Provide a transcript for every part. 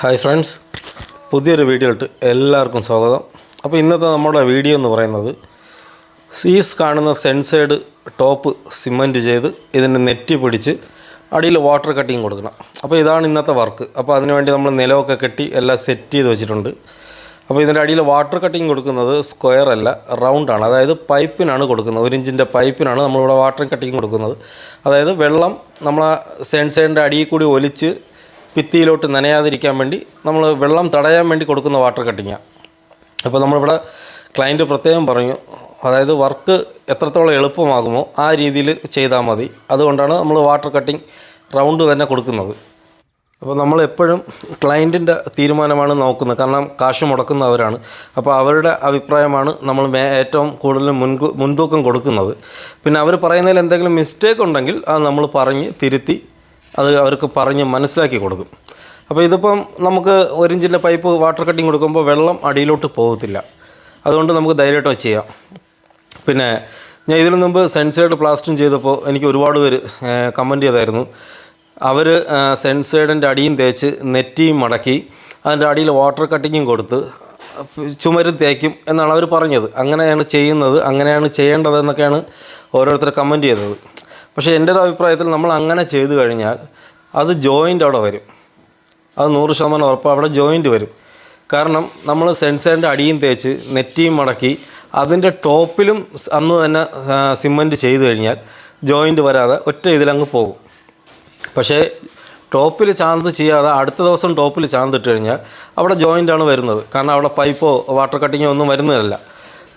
Hi friends പുതിയൊരു video ഇട്ട് എല്ലാവർക്കും സ്വാഗതം. അപ്പോൾ ഇന്നത്തെ നമ്മുടെ വീഡിയോ എന്ന് പറയുന്നത് സീസ് കാണുന്ന സെൻസൈഡ് ടോപ്പ് സിമന്റ് ചെയ്ത് ഇതിന്റെ നെറ്റി പിടിച്ച് അടിയിൽ വാട്ടർ കട്ടിങ് കൊടുക്കണം. അപ്പോൾ ഇതാണ് ഇന്നത്തെ വർക്ക്. അപ്പോൾ അതിനുവേണ്ടി നമ്മൾ നിലമൊക്കെ കെട്ടി എല്ലാം സെറ്റ് ചെയ്ത് വെച്ചിട്ടുണ്ട്. അപ്പോൾ ഇതിന്റെ അടിയിൽ വാട്ടർ കട്ടിങ് കൊടുക്കുന്നത് സ്ക്വയർ അല്ല റൗണ്ടാണ് അതായത് പൈപ്പിനാണ് കൊടുക്കുന്നത്. ഒരു ഇഞ്ചിന്റെ പൈപ്പിനാണ് നമ്മളിവിടെ വാട്ടർ കട്ടിങ് കൊടുക്കുന്നത്. അതായത് വെള്ളം നമ്മൾ സെൻസൈഡിന്റെ അടിയിൽ കൂടി ഒലിച്ച് ഭിത്തിയിലോട്ട് നനയാതിരിക്കാൻ വേണ്ടി നമ്മൾ വെള്ളം തടയാൻ വേണ്ടി കൊടുക്കുന്ന വാട്ടർ കട്ടിങ്ങാണ് അപ്പോൾ നമ്മളിവിടെ ക്ലയന്റ് പ്രത്യേകം പറഞ്ഞു അതായത് വർക്ക് എത്രത്തോളം എളുപ്പമാകുമോ ആ രീതിയിൽ ചെയ്താൽ മതി. അതുകൊണ്ടാണ് നമ്മൾ വാട്ടർ കട്ടിങ് റൗണ്ട് തന്നെ കൊടുക്കുന്നത്. അപ്പോൾ നമ്മൾ എപ്പോഴും ക്ലയന്റിന്റെ തീരുമാനമാണ് നോക്കുന്നത്. കാരണം കാശ് മുടക്കുന്നവരാണ്. അപ്പോൾ അവരുടെ അഭിപ്രായമാണ് നമ്മൾ ഏറ്റവും കൂടുതൽ മുൻകൂ മുൻതൂക്കം കൊടുക്കുന്നത്. പിന്നെ അവർ പറയുന്നതിൽ എന്തെങ്കിലും മിസ്റ്റേക്ക് ഉണ്ടെങ്കിൽ അത് നമ്മൾ പറഞ്ഞ് തിരുത്തി അത് അവർക്ക് പറഞ്ഞ് മനസ്സിലാക്കി കൊടുക്കും. അപ്പോൾ ഇതിപ്പം നമുക്ക് ഒരു ഇഞ്ചിന്റെ പൈപ്പ് വാട്ടർ കട്ടിങ് കൊടുക്കുമ്പോൾ വെള്ളം അടിയിലോട്ട് പോകത്തില്ല. അതുകൊണ്ട് നമുക്ക് ധൈര്യമായിട്ട് ചെയ്യാം. പിന്നെ ഞാൻ ഇതിനു മുമ്പ് സെൻസൈഡ് പ്ലാസ്റ്റിങ് ചെയ്തപ്പോൾ എനിക്ക് ഒരുപാട് പേര് കമന്റ് ചെയ്തായിരുന്നു. അവർ സെൻസൈഡിന്റെ അടിയും തേച്ച് നെറ്റിയും മടക്കി അതിന്റെ അടിയിൽ വാട്ടർ കട്ടിങ്ങും കൊടുത്ത് ചുമരും തേക്കും എന്നാണ് അവർ പറഞ്ഞത്. അങ്ങനെയാണ് ചെയ്യുന്നത് അങ്ങനെയാണ് ചെയ്യേണ്ടതെന്നൊക്കെയാണ് ഓരോരുത്തർ കമന്റ് ചെയ്തത്. പക്ഷേ എന്റെ ഒരു അഭിപ്രായത്തിൽ നമ്മൾ അങ്ങനെ ചെയ്തു കഴിഞ്ഞാൽ അത് ജോയിന്റ് അവിടെ വരും. അത് നൂറ് ശതമാനം ഉറപ്പ് അവിടെ ജോയിന്റ് വരും. കാരണം നമ്മൾ സെൻസറിന്റെ അടിയും തേച്ച് നെറ്റിയും മടക്കി അതിന്റെ ടോപ്പിലും അന്ന് തന്നെ സിമന്റ് ചെയ്തു കഴിഞ്ഞാൽ ജോയിന്റ് വരാതെ ഒറ്റ ഇതിലങ്ങ് പോകും. പക്ഷേ ടോപ്പിൽ ചാന്ത് ചെയ്യാതെ അടുത്ത ദിവസം ടോപ്പിൽ ചാന്തിട്ട് കഴിഞ്ഞാൽ അവിടെ ജോയിന്റാണ് വരുന്നത്. കാരണം അവിടെ പൈപ്പോ വാട്ടർ കട്ടിങ്ങോ ഒന്നും വരുന്നതല്ല.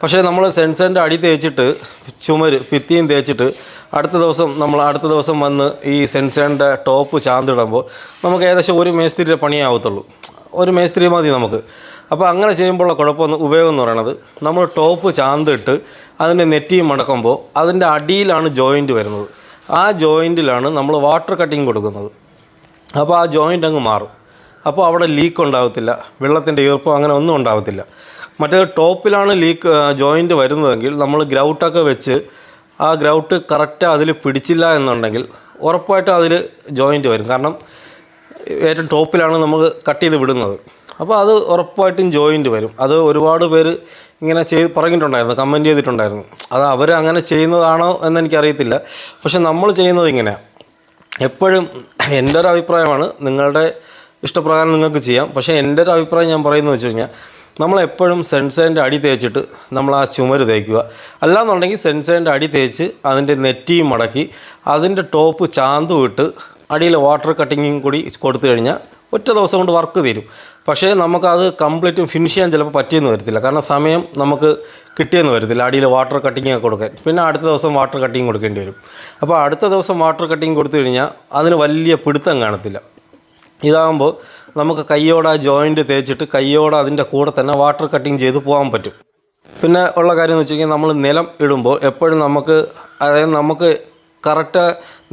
പക്ഷേ നമ്മൾ സെൻസറിന്റെ അടി തേച്ചിട്ട് ചുമര് ഭിത്തിയും തേച്ചിട്ട് അടുത്ത ദിവസം നമ്മൾ അടുത്ത ദിവസം വന്ന് ഈ സെൻസറിന്റെ ടോപ്പ് ചാന്തിടുമ്പോൾ നമുക്ക് ഏകദേശം ഒരു മേസ്തിരിയുടെ പണിയാവത്തുള്ളൂ ഒരു മേസ്തിരി മതി നമുക്ക്. അപ്പോൾ അങ്ങനെ ചെയ്യുമ്പോഴുള്ള കുഴപ്പം ഉപയോഗം എന്ന് പറയുന്നത് നമ്മൾ ടോപ്പ് ചാന്തിട്ട് അതിന്റെ നെറ്റിയും മടക്കുമ്പോൾ അതിന്റെ അടിയിലാണ് ജോയിന്റ് വരുന്നത്. ആ ജോയിന്റിലാണ് നമ്മൾ വാട്ടർ കട്ടിങ് കൊടുക്കുന്നത്. അപ്പോൾ ആ ജോയിന്റ് അങ്ങ് മാറും. അപ്പോൾ അവിടെ ലീക്ക് ഉണ്ടാകത്തില്ല വെള്ളത്തിന്റെ ഈർപ്പം അങ്ങനെ ഒന്നും ഉണ്ടാകത്തില്ല മറ്റേത് ടോപ്പിലാണ് ലീക്ക് ജോയിന്റ് വരുന്നതെങ്കിൽ നമ്മൾ ഗ്രൗട്ടൊക്കെ വെച്ച് ആ ഗ്രൗട്ട് കറക്റ്റ് അതിൽ പിടിച്ചില്ല എന്നുണ്ടെങ്കിൽ ഉറപ്പായിട്ടും അതിൽ ജോയിന്റ് വരും. കാരണം ഏറ്റവും ടോപ്പിലാണ് നമ്മൾ കട്ട് ചെയ്ത് വിടുന്നത്. അപ്പോൾ അത് ഉറപ്പായിട്ടും ജോയിന്റ് വരും. അത് ഒരുപാട് പേര് ഇങ്ങനെ ചെയ്ത് പറഞ്ഞിട്ടുണ്ടായിരുന്നു കമന്റ് ചെയ്തിട്ടുണ്ടായിരുന്നു. അത് അവർ അങ്ങനെ ചെയ്യുന്നതാണോ എന്നെനിക്കറിയത്തില്ല പക്ഷെ നമ്മൾ ചെയ്യുന്നത് ഇങ്ങനെയാണ് എപ്പോഴും എന്റെ ഒരു അഭിപ്രായമാണ് നിങ്ങളുടെ ഇഷ്ടപ്രകാരം നിങ്ങൾക്ക് ചെയ്യാം. പക്ഷേ എന്റെ ഒരു അഭിപ്രായം ഞാൻ പറയുന്നത് വെച്ച് കഴിഞ്ഞാൽ നമ്മളെപ്പോഴും സെൻസറിന്റെ അടി തേച്ചിട്ട് നമ്മൾ ആ ചുമര് തേക്കുക. അല്ലാന്നുണ്ടെങ്കിൽ സെൻസറിന്റെ അടി തേച്ച് അതിന്റെ നെറ്റിയും മടക്കി അതിന്റെ ടോപ്പ് ചാന്ത് വിട്ട് അടിയിൽ വാട്ടർ കട്ടിങ്ങും കൂടി കൊടുത്തു കഴിഞ്ഞാൽ ഒറ്റ ദിവസം കൊണ്ട് വർക്ക് തീരും. പക്ഷേ നമുക്കത് കംപ്ലീറ്റും ഫിനിഷ് ചെയ്യാൻ ചിലപ്പോൾ പറ്റിയെന്ന് വരത്തില്ല. കാരണം സമയം നമുക്ക് കിട്ടിയെന്ന് വരത്തില്ല. അടിയിൽ വാട്ടർ കട്ടിങ് ഒക്കെ കൊടുക്കാൻ. പിന്നെ അടുത്ത ദിവസം വാട്ടർ കട്ടിങ് കൊടുക്കേണ്ടി വരും. അപ്പോൾ അടുത്ത ദിവസം വാട്ടർ കട്ടിങ് കൊടുത്തു കഴിഞ്ഞാൽ അതിന് വലിയ പിടുത്തം കാണത്തില്ല. ഇതാകുമ്പോൾ നമുക്ക് കയ്യോടെ ജോയിന്റ് തേച്ചിട്ട് കയ്യോടെ അതിന്റെ കൂടെ തന്നെ വാട്ടർ കട്ടിങ് ചെയ്ത് പോകാൻ പറ്റും. പിന്നെ ഉള്ള കാര്യം എന്ന് വെച്ച് കഴിഞ്ഞാൽ നമ്മൾ നിലം ഇടുമ്പോൾ എപ്പോഴും നമുക്ക് അതായത് നമുക്ക് കറക്റ്റ്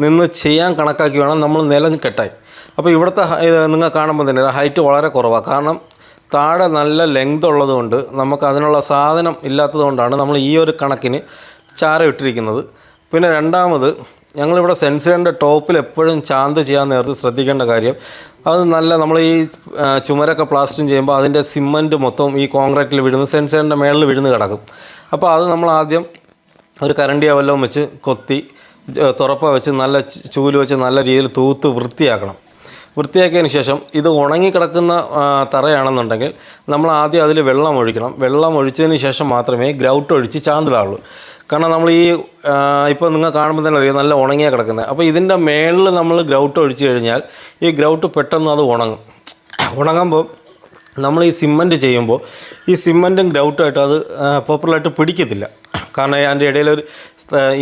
നിന്ന് ചെയ്യാൻ കണക്കാക്കി വേണം നമ്മൾ നിലം കെട്ടാൻ. അപ്പോൾ ഇവിടുത്തെ നിങ്ങൾ കാണുമ്പോൾ തന്നെ ഹൈറ്റ് വളരെ കുറവാണ്. കാരണം താഴെ നല്ല ലെങ്ത് ഉള്ളതുകൊണ്ട് നമുക്ക് അതിനുള്ള സാധനം ഇല്ലാത്തതുകൊണ്ടാണ് നമ്മൾ ഈ ഒരു കണക്കിന് ചാര ഇട്ടിരിക്കുന്നത്. പിന്നെ രണ്ടാമത് ഞങ്ങളിവിടെ സെൻസറിന്റെ ടോപ്പിൽ എപ്പോഴും ചാന്ത് ചെയ്യാൻ നേരത്തെ ശ്രദ്ധിക്കേണ്ട കാര്യം അത് നല്ല നമ്മൾ ഈ ചുമരൊക്കെ പ്ലാസ്റ്ററിങ് ചെയ്യുമ്പോൾ അതിന്റെ സിമന്റ് മൊത്തം ഈ കോൺക്രീറ്റിൽ വീഴുന്ന സെൻസറിന്റെ മേളിൽ വിഴുന്ന് കിടക്കും. അപ്പോൾ അത് നമ്മൾ ആദ്യം ഒരു കരണ്ടിയോ വല്ലതും വെച്ച് കൊത്തി തുറപ്പ വെച്ച് നല്ല ചൂൽ വെച്ച് നല്ല രീതിയിൽ തൂത്ത് വൃത്തിയാക്കണം. വൃത്തിയാക്കിയതിന് ശേഷം ഇത് ഉണങ്ങി കിടക്കുന്ന തറയാണെന്നുണ്ടെങ്കിൽ നമ്മൾ ആദ്യം അതിൽ വെള്ളം ഒഴിക്കണം. വെള്ളം ഒഴിച്ചതിന് ശേഷം മാത്രമേ ഗ്രൗട്ട് ഒഴിച്ച് ചാന്തിടാവുള്ളൂ. കാരണം നമ്മൾ ഈ ഇപ്പോൾ നിങ്ങൾ കാണുമ്പോൾ തന്നെ അറിയാം നല്ല ഉണങ്ങിയാണ് കിടക്കുന്നത് അപ്പോൾ ഇതിന്റെ മേളിൽ നമ്മൾ ഗ്രൗട്ട് ഒഴിച്ചു കഴിഞ്ഞാൽ ഈ ഗ്രൗട്ട് പെട്ടെന്ന് അത് ഉണങ്ങും. ഉണങ്ങുമ്പോൾ നമ്മൾ ഈ സിമന്റ് ചെയ്യുമ്പോൾ ഈ സിമ്മന്റും ഗ്രൗട്ടുമായിട്ട് അത് പോപ്പുലറായിട്ട് പിടിക്കത്തില്ല. കാരണം അതിന്റെ ഇടയിൽ ഒരു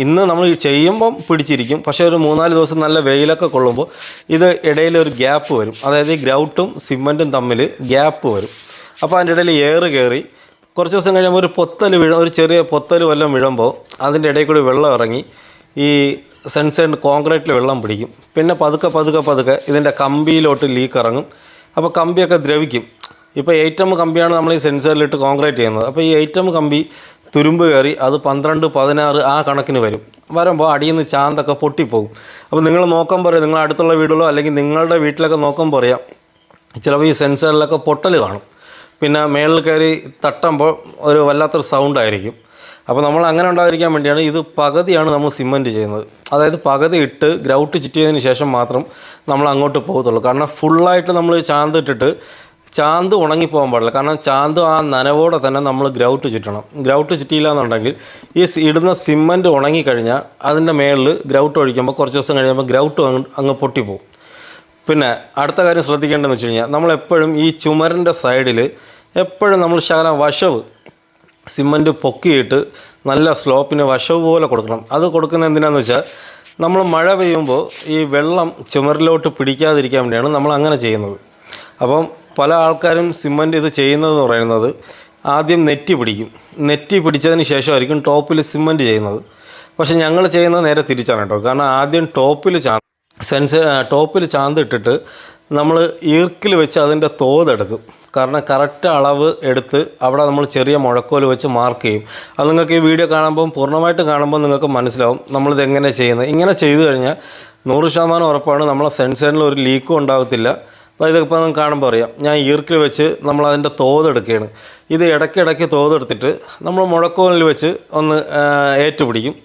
ഇന്ന് നമ്മൾ ചെയ്യുമ്പം പിടിച്ചിരിക്കും. പക്ഷേ ഒരു മൂന്നാൽ ദിവസം നല്ല വെയിലൊക്കെ കൊള്ളുമ്പോൾ ഇത് ഇടയിൽ ഒരു ഗ്യാപ്പ് വരും. അതായത് ഈ ഗ്രൗട്ടും സിമ്മന്റും തമ്മിൽ ഗ്യാപ്പ് വരും. അപ്പോൾ അതിന്റെ ഇടയിൽ എയർ കയറി കുറച്ച് ദിവസം കഴിയുമ്പോൾ ഒരു പൊത്തൽ വീഴ ഒരു ചെറിയ പൊത്തൽ വല്ലതും വീഴുമ്പോൾ അതിന്റെ ഇടയിൽ കൂടി വെള്ളം ഇറങ്ങി ഈ സെൻസേഡ് കോൺക്രീറ്റിൽ വെള്ളം പിടിക്കും. പിന്നെ പതുക്കെ പതുക്കെ പതുക്കെ ഇതിന്റെ കമ്പിയിലോട്ട് ലീക്ക് ഇറങ്ങും. അപ്പോൾ കമ്പിയൊക്കെ ദ്രവിക്കും. ഇപ്പോൾ എയ്റ്റം കമ്പിയാണ് നമ്മൾ ഈ സെൻസറിലിട്ട് കോൺക്രീറ്റ് ചെയ്യുന്നത്. അപ്പോൾ ഈ എയ്റ്റം കമ്പി തുരുമ്പ് കയറി അത് പന്ത്രണ്ട് പതിനാറ് ആ കണക്കിന് വരും. വരുമ്പോൾ അടിയിൽ നിന്ന് ചാന്തൊക്കെ പൊട്ടിപ്പോകും. അപ്പോൾ നിങ്ങൾ നോക്കാൻ പറയാം നിങ്ങൾ അടുത്തുള്ള വീടുകളോ അല്ലെങ്കിൽ നിങ്ങളുടെ വീട്ടിലൊക്കെ നോക്കാൻ പറയാം ചിലപ്പോൾ ഈ സെൻസറിലൊക്കെ പൊട്ടൽ കാണും. പിന്നെ മേളിൽ കയറി തട്ടുമ്പോൾ ഒരു വല്ലാത്തൊരു സൗണ്ടായിരിക്കും അപ്പോൾ നമ്മൾ അങ്ങനെ ഉണ്ടായിരിക്കാൻ വേണ്ടിയാണ് ഇത് പകുതിയാണ് നമ്മൾ സിമന്റ് ചെയ്യുന്നത്. അതായത് പകുതി ഇട്ട് ഗ്രൗട്ട് ചുറ്റിയതിന് ശേഷം മാത്രം നമ്മൾ അങ്ങോട്ട് പോകത്തുള്ളൂ. കാരണം ഫുള്ളായിട്ട് നമ്മൾ ചാന്ത് ഇട്ടിട്ട് ചാന്ത് ഉണങ്ങിപ്പോകാൻ പാടില്ല. കാരണം ചാന്ത് ആ നനവോടെ തന്നെ നമ്മൾ ഗ്രൗട്ട് ചുറ്റണം. ഗ്രൗട്ട് ചുറ്റിയില്ല എന്നുണ്ടെങ്കിൽ ഈ ഇടുന്ന സിമന്റ് ഉണങ്ങിക്കഴിഞ്ഞാൽ അതിന്റെ മേളിൽ ഗ്രൗട്ട് ഒഴിക്കുമ്പോൾ കുറച്ച് ദിവസം കഴിയുമ്പോൾ ഗ്രൗട്ട് അങ്ങ് അങ്ങ് പൊട്ടിപ്പോവും പിന്നെ അടുത്ത കാര്യം ശ്രദ്ധിക്കേണ്ടതെന്ന് വെച്ച് കഴിഞ്ഞാൽ നമ്മളെപ്പോഴും ഈ ചുമരിന്റെ സൈഡിൽ എപ്പോഴും നമ്മൾ ശകലം വശവ് സിമന്റ് പൊക്കിയിട്ട് നല്ല സ്ലോപ്പിന് വശവ് പോലെ കൊടുക്കണം. അത് കൊടുക്കുന്ന എന്തിനാന്ന് വെച്ചാൽ നമ്മൾ മഴ പെയ്യുമ്പോൾ ഈ വെള്ളം ചുമരിലോട്ട് പിടിക്കാതിരിക്കാൻ വേണ്ടിയാണ് നമ്മൾ അങ്ങനെ ചെയ്യുന്നത്. അപ്പം പല ആൾക്കാരും സിമന്റ് ഇത് ചെയ്യുന്നതെന്ന് പറയുന്നത് ആദ്യം നെറ്റി പിടിക്കും. നെറ്റി പിടിച്ചതിന് ശേഷമായിരിക്കും ടോപ്പിൽ സിമന്റ് ചെയ്യുന്നത്. പക്ഷേ ഞങ്ങൾ ചെയ്യുന്നത് നേരെ തിരിച്ചാണ് കേട്ടോ. കാരണം ആദ്യം ടോപ്പിൽ ചാ സെൻസ് ടോപ്പിൽ ചാന്ത് ഇട്ടിട്ട് നമ്മൾ ഈർക്കിൽ വെച്ച് അതിന്റെ തോതെടുക്കും. കാരണം കറക്റ്റ് അളവ് എടുത്ത് അവിടെ നമ്മൾ ചെറിയ മുഴക്കോൽ വെച്ച് മാർക്ക് ചെയ്യും. അത് നിങ്ങൾക്ക് ഈ വീഡിയോ കാണുമ്പം പൂർണമായിട്ട് കാണുമ്പോൾ നിങ്ങൾക്ക് മനസ്സിലാവും നമ്മളിത് എങ്ങനെ ചെയ്യുന്നത്. ഇങ്ങനെ ചെയ്തു കഴിഞ്ഞാൽ നൂറ് ശതമാനം ഉറപ്പാണ് നമ്മളെ സെൻസറിൽ ഒരു ലീക്കും ഉണ്ടാകത്തില്ല അതായത് ഇപ്പോൾ നിങ്ങൾക്ക് കാണുമ്പോൾ അറിയാം. ഞാൻ ഈർക്കിൽ വെച്ച് നമ്മൾ അതിന്റെ തോതെടുക്കുകയാണ്. ഇത് ഇടയ്ക്കിടയ്ക്ക് തോതെടുത്തിട്ട് നമ്മൾ മുഴക്കോലിൽ വെച്ച് ഒന്ന് ഏറ്റുപിടിക്കും.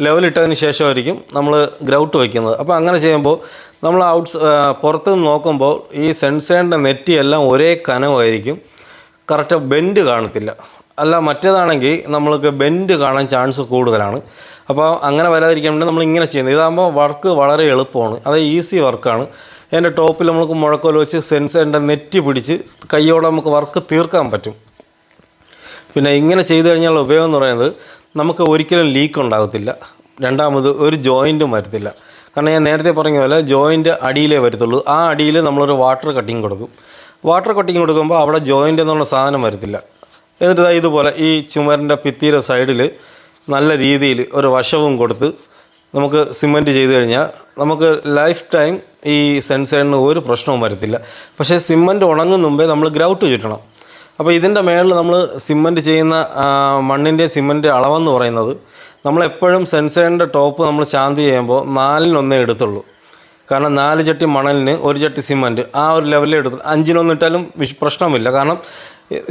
ലെവലിട്ടതിന് ശേഷമായിരിക്കും നമ്മൾ ഗ്രൗട്ട് വയ്ക്കുന്നത് അപ്പോൾ അങ്ങനെ ചെയ്യുമ്പോൾ നമ്മൾ ഔട്ട്സ് പുറത്ത് നിന്ന് നോക്കുമ്പോൾ ഈ സെൻസേറിന്റെ നെറ്റിയെല്ലാം ഒരേ കനമായിരിക്കും. കറക്റ്റ് ബെൻഡ് കാണത്തില്ല. അല്ല മറ്റേതാണെങ്കിൽ നമ്മൾക്ക് ബെൻഡ് കാണാൻ ചാൻസ് കൂടുതലാണ്. അപ്പോൾ അങ്ങനെ വരാതിരിക്കാൻ നമ്മൾ ഇങ്ങനെ ചെയ്യുന്നത്. ഇതാകുമ്പോൾ വർക്ക് വളരെ എളുപ്പമാണ്. അത് ഈസി വർക്കാണ് അതിന്റെ ടോപ്പിൽ നമുക്ക് മുഴക്കോൽ വെച്ച് സെൻസറിന്റെ നെറ്റി പിടിച്ച് കൈയോടെ നമുക്ക് വർക്ക് തീർക്കാൻ പറ്റും. പിന്നെ ഇങ്ങനെ ചെയ്തു കഴിഞ്ഞാൽ ഉപയോഗം എന്ന് പറയുന്നത് നമുക്ക് ഒരിക്കലും ലീക്ക് ഉണ്ടാകത്തില്ല. രണ്ടാമത് ഒരു ജോയിന്റും വരത്തില്ല. കാരണം ഞാൻ നേരത്തെ പറഞ്ഞ പോലെ ജോയിന്റ് അടിയിലേ വരത്തുള്ളൂ. ആ അടിയിൽ നമ്മളൊരു വാട്ടർ കട്ടിങ് കൊടുക്കും. വാട്ടർ കട്ടിങ് കൊടുക്കുമ്പോൾ അവിടെ ജോയിന്റ് എന്നുള്ള സാധനം വരത്തില്ല. എന്നിട്ട് ഇതുപോലെ ഈ ചുമരിന്റെ ഭിത്തിയുടെ സൈഡിൽ നല്ല രീതിയിൽ ഒരു വശവും കൊടുത്ത് നമുക്ക് സിമന്റ് ചെയ്ത് കഴിഞ്ഞാൽ നമുക്ക് ലൈഫ് ടൈം ഈ സെൻസറിന് ഒരു പ്രശ്നവും വരത്തില്ല. പക്ഷേ സിമന്റ് ഉണങ്ങും മുമ്പേ നമ്മൾ ഗ്രൗട്ട് ചുറ്റണം. അപ്പോൾ ഇതിന്റെ മേളിൽ നമ്മൾ സിമന്റ് ചെയ്യുന്ന മണ്ണിന്റെ സിമന്റ് അളവെന്ന് പറയുന്നത് നമ്മളെപ്പോഴും സെൻസറിന്റെ ടോപ്പ് നമ്മൾ ശാന്തി ചെയ്യുമ്പോൾ നാലിനൊന്നേ എടുത്തുള്ളൂ. കാരണം നാല് ചട്ടി മണലിന് ഒരു ചട്ടി സിമന്റ് ആ ഒരു ലെവലിൽ എടുത്തു അഞ്ചിനൊന്നും ഇട്ടാലും വിഷ് പ്രശ്നമില്ല. കാരണം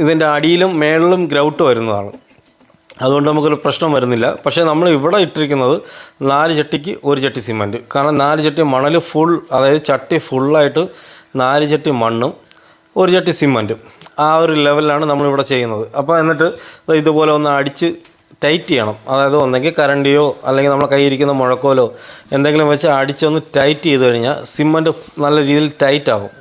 ഇതിന്റെ അടിയിലും മേളിലും ഗ്രൗട്ട് വരുന്നതാണ്. അതുകൊണ്ട് നമുക്കൊരു പ്രശ്നം വരുന്നില്ല. പക്ഷേ നമ്മൾ ഇവിടെ ഇട്ടിരിക്കുന്നത് നാല് ചട്ടിക്ക് ഒരു ചട്ടി സിമന്റ് കാരണം നാല് ചട്ടി മണൽ ഫുൾ അതായത് ചട്ടി ഫുള്ളായിട്ട് നാല് ചട്ടി മണ്ണും ഒരു ചട്ടി സിമന്റും ആ ഒരു ലെവലിലാണ് നമ്മളിവിടെ ചെയ്യുന്നത്. അപ്പോൾ എന്നിട്ട് ഇതുപോലെ ഒന്ന് അടിച്ച് ടൈറ്റ് ചെയ്യണം. അതായത് ഒന്നെങ്കിൽ കരണ്ടിയോ അല്ലെങ്കിൽ നമ്മളെ കയ്യിരിക്കുന്ന മുഴക്കോലോ എന്തെങ്കിലും വെച്ച് അടിച്ചൊന്ന് ടൈറ്റ് ചെയ്ത് കഴിഞ്ഞാൽ സിമന്റ് നല്ല രീതിയിൽ ടൈറ്റ് ആകും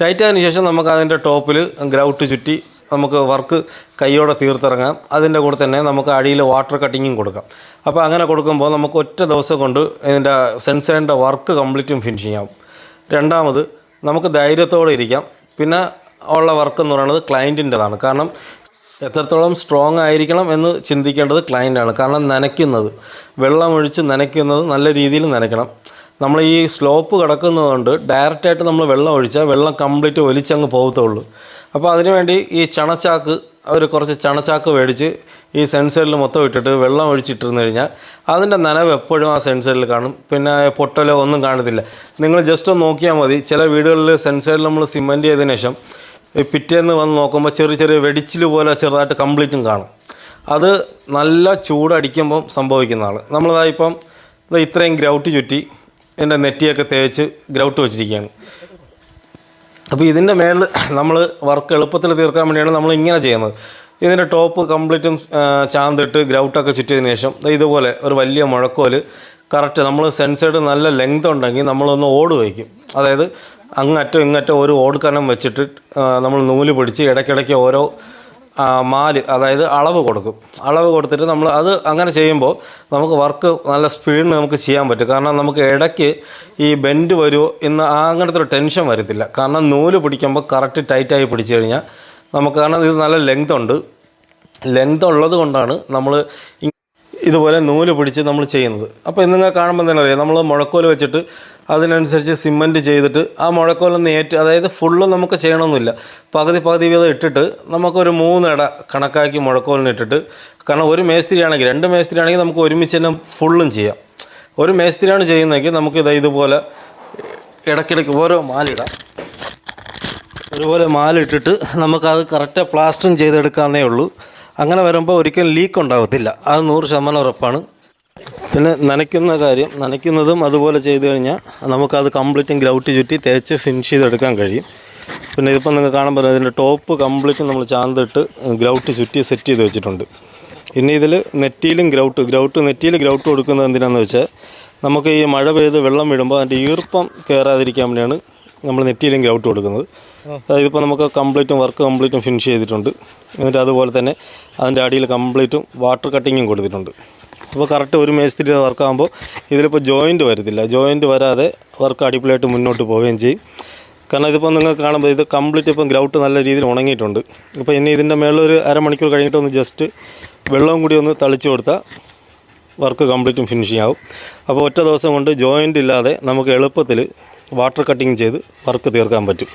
ടൈറ്റ് ആയതിനു ശേഷം നമുക്ക് അതിന്റെ ടോപ്പിൽ ഗ്രൗട്ട് ചുറ്റി നമുക്ക് വർക്ക് കൈയോടെ തീർത്തിറങ്ങാം. അതിന്റെ കൂടെ തന്നെ നമുക്ക് അടിയിൽ വാട്ടർ കട്ടിങ്ങും കൊടുക്കാം. അപ്പോൾ അങ്ങനെ കൊടുക്കുമ്പോൾ നമുക്ക് ഒറ്റ ദിവസം കൊണ്ട് ഇതിന്റെ സെൻസറിന്റെ വർക്ക് കംപ്ലീറ്റും ഫിനിഷ് ആവും രണ്ടാമത് നമുക്ക് ധൈര്യത്തോടെ ഇരിക്കാം. പിന്നെ ഉള്ള വർക്ക് എന്ന് പറയുന്നത് ക്ലയന്റിന്റെതാണ് കാരണം എത്രത്തോളം സ്ട്രോങ് ആയിരിക്കണം എന്ന് ചിന്തിക്കേണ്ടത് ക്ലയന്റാണ് കാരണം നനയ്ക്കുന്നത് വെള്ളമൊഴിച്ച് നനയ്ക്കുന്നത് നല്ല രീതിയിൽ നനയ്ക്കണം. നമ്മൾ ഈ സ്ലോപ്പ് കിടക്കുന്നതുകൊണ്ട് ഡയറക്റ്റായിട്ട് നമ്മൾ വെള്ളം ഒഴിച്ചാൽ വെള്ളം കംപ്ലീറ്റ് ഒലിച്ചങ്ങ് പോകത്തുള്ളൂ. അപ്പോൾ അതിനുവേണ്ടി ഈ ചണച്ചാക്ക് അവർ കുറച്ച് ചണച്ചാക്ക് മേടിച്ച് ഈ സെൻസറിൽ മൊത്തം ഇട്ടിട്ട് വെള്ളം ഒഴിച്ചിട്ടിരുന്നു കഴിഞ്ഞാൽ അതിന്റെ നനവ് എപ്പോഴും ആ സെൻസറിൽ കാണും. പിന്നെ പൊട്ടലോ ഒന്നും കാണത്തില്ല. നിങ്ങൾ ജസ്റ്റ് ഒന്ന് നോക്കിയാൽ മതി. ചില വീടുകളിൽ സെൻസറിൽ നമ്മൾ സിമന്റ് ചെയ്തതിന് ശേഷം പിറ്റേന്ന് വന്ന് നോക്കുമ്പോൾ ചെറിയ ചെറിയ വെടിച്ചിൽ പോലെ ചെറുതായിട്ട് കംപ്ലീറ്റും കാണും. അത് നല്ല ചൂടടിക്കുമ്പം സംഭവിക്കുന്നതാണ് നമ്മളിതാ ഇപ്പം ഇത്രയും ഗ്രൗട്ട് ചുറ്റി എന്റെ നെറ്റിയൊക്കെ തേച്ച് ഗ്രൗട്ട് വെച്ചിരിക്കുകയാണ്. അപ്പോൾ ഇതിന്റെ മേളിൽ നമ്മൾ വർക്ക് എളുപ്പത്തിൽ തീർക്കാൻ വേണ്ടിയാണ് നമ്മൾ ഇങ്ങനെ ചെയ്യുന്നത്. ഇതിന്റെ ടോപ്പ് കംപ്ലീറ്റും ചാന്തിട്ട് ഗ്രൗട്ടൊക്കെ ചുറ്റിയതിന് ശേഷം ഇതുപോലെ ഒരു വലിയ മുഴക്കോൽ കറക്റ്റ് നമ്മൾ സെൻസേഡ് നല്ല ലെങ്ത് ഉണ്ടെങ്കിൽ നമ്മളൊന്ന് ഓട് വയ്ക്കും. അതായത് അങ്ങറ്റം ഇങ്ങറ്റം ഒരു ഓടുക്കനം വെച്ചിട്ട് നമ്മൾ നൂൽ പിടിച്ച് ഇടയ്ക്കിടയ്ക്ക് ഓരോ മാൽ അതായത് അളവ് കൊടുക്കും. അളവ് കൊടുത്തിട്ട് നമ്മൾ അത് അങ്ങനെ ചെയ്യുമ്പോൾ നമുക്ക് വർക്ക് നല്ല സ്പീഡിന് നമുക്ക് ചെയ്യാൻ പറ്റും. കാരണം നമുക്ക് ഇടയ്ക്ക് ഈ ബെൻഡ് വരുമോ എന്ന് അങ്ങനത്തെ ഒരു ടെൻഷൻ വരത്തില്ല. കാരണം നൂൽ പിടിക്കുമ്പോൾ കറക്റ്റ് ടൈറ്റായി പിടിച്ചു കഴിഞ്ഞാൽ നമുക്ക് കാരണം ഇത് നല്ല ലെങ്ത് ഉണ്ട്. ലെങ്ത് ഉള്ളത് കൊണ്ടാണ് നമ്മൾ ഇതുപോലെ നൂൽ പിടിച്ച് നമ്മൾ ചെയ്യുന്നത്. അപ്പോൾ നിങ്ങൾ കാണുമ്പോൾ തന്നെ അറിയാം. നമ്മൾ മുഴക്കോൽ വെച്ചിട്ട് അതിനനുസരിച്ച് സിമന്റ് ചെയ്തിട്ട് ആ മുഴക്കോലൊന്ന് ഏറ്റ് അതായത് ഫുള്ള് നമുക്ക് ചെയ്യണമെന്നില്ല പകുതി പകുതി വീതം ഇട്ടിട്ട് നമുക്കൊരു മൂന്നിട കണക്കാക്കി മുഴക്കോലിന് ഇട്ടിട്ട് കാരണം ഒരു മേസ്തിരി ആണെങ്കിൽ രണ്ട് മേസ്തിരി ആണെങ്കിൽ നമുക്ക് ഒരുമിച്ച് തന്നെ ഫുള്ളും ചെയ്യാം. ഒരു മേസ്തിരിയാണ് ചെയ്യുന്നതെങ്കിൽ നമുക്ക് ഇത് ഇതുപോലെ ഇടയ്ക്കിടയ്ക്ക് ഓരോ മാലിടാം. ഒരുപോലെ മാലിട്ടിട്ട് നമുക്കത് കറക്റ്റ് പ്ലാസ്റ്ററിങ് ചെയ്തെടുക്കാമെന്നേ ഉള്ളൂ. അങ്ങനെ വരുമ്പോൾ ഒരിക്കലും ലീക്ക് ഉണ്ടാകത്തില്ല അത് നൂറ് ശതമാനം ഉറപ്പാണ്. പിന്നെ നനയ്ക്കുന്ന കാര്യം നനയ്ക്കുന്നതും അതുപോലെ ചെയ്തു കഴിഞ്ഞാൽ നമുക്കത് കംപ്ലീറ്റും ഗ്രൗട്ട് ചുറ്റി തേച്ച് ഫിനിഷ് ചെയ്തെടുക്കാൻ കഴിയും. പിന്നെ ഇതിപ്പോൾ നിങ്ങൾക്ക് കാണാൻ പറ്റും ഇതിന്റെ ടോപ്പ് കംപ്ലീറ്റ് നമ്മൾ ചാന്തിട്ട് ഗ്രൗട്ട് ചുറ്റി സെറ്റ് ചെയ്ത് വെച്ചിട്ടുണ്ട്. ഇനി ഇതിൽ നെറ്റിയിലും ഗ്രൗട്ട് ഗ്രൗട്ട് നെറ്റിയിൽ ഗ്രൗട്ട് കൊടുക്കുന്നത് എന്തിനാണെന്ന് വെച്ചാൽ നമുക്ക് ഈ മഴ പെയ്ത് വെള്ളം വീഴുമ്പോൾ അതിന്റെ ഈർപ്പം കയറാതിരിക്കാൻ വേണ്ടിയാണ് നമ്മൾ നെറ്റിയിലും ഗ്രൗട്ട് കൊടുക്കുന്നത്. ഇതിപ്പോൾ നമുക്ക് കംപ്ലീറ്റും വർക്ക് കംപ്ലീറ്റും ഫിനിഷ് ചെയ്തിട്ടുണ്ട്. എന്നിട്ട് അതുപോലെ തന്നെ അതിന്റെ അടിയിൽ കംപ്ലീറ്റും വാട്ടർ കട്ടിങ്ങും കൊടുത്തിട്ടുണ്ട്. അപ്പോൾ കറക്റ്റ് ഒരു മേസ്തിരി വർക്കാകുമ്പോൾ ഇതിലിപ്പോൾ ജോയിന്റ് വരത്തില്ല. ജോയിന്റ് വരാതെ വർക്ക് അടിപൊളിയായിട്ട് മുന്നോട്ട് പോവുകയും ചെയ്യും. കാരണം ഇതിപ്പോൾ നിങ്ങൾ കാണുമ്പോൾ ഇത് കംപ്ലീറ്റ് ഇപ്പം ഗ്രൗട്ട് നല്ല രീതിയിൽ ഉണങ്ങിയിട്ടുണ്ട്. ഇപ്പോൾ ഇനി ഇതിന്റെ മേളിൽ ഒരു അരമണിക്കൂർ കഴിഞ്ഞിട്ട് ഒന്ന് ജസ്റ്റ് വെള്ളവും കൂടി ഒന്ന് തളിച്ചു കൊടുത്താൽ വർക്ക് കംപ്ലീറ്റും ഫിനിഷിംഗ് ആവും. അപ്പോൾ ഒറ്റ ദിവസം കൊണ്ട് ജോയിന്റ് ഇല്ലാതെ നമുക്ക് എളുപ്പത്തിൽ വാട്ടർ കട്ടിങ് ചെയ്ത് വർക്ക് തീർക്കാൻ പറ്റും.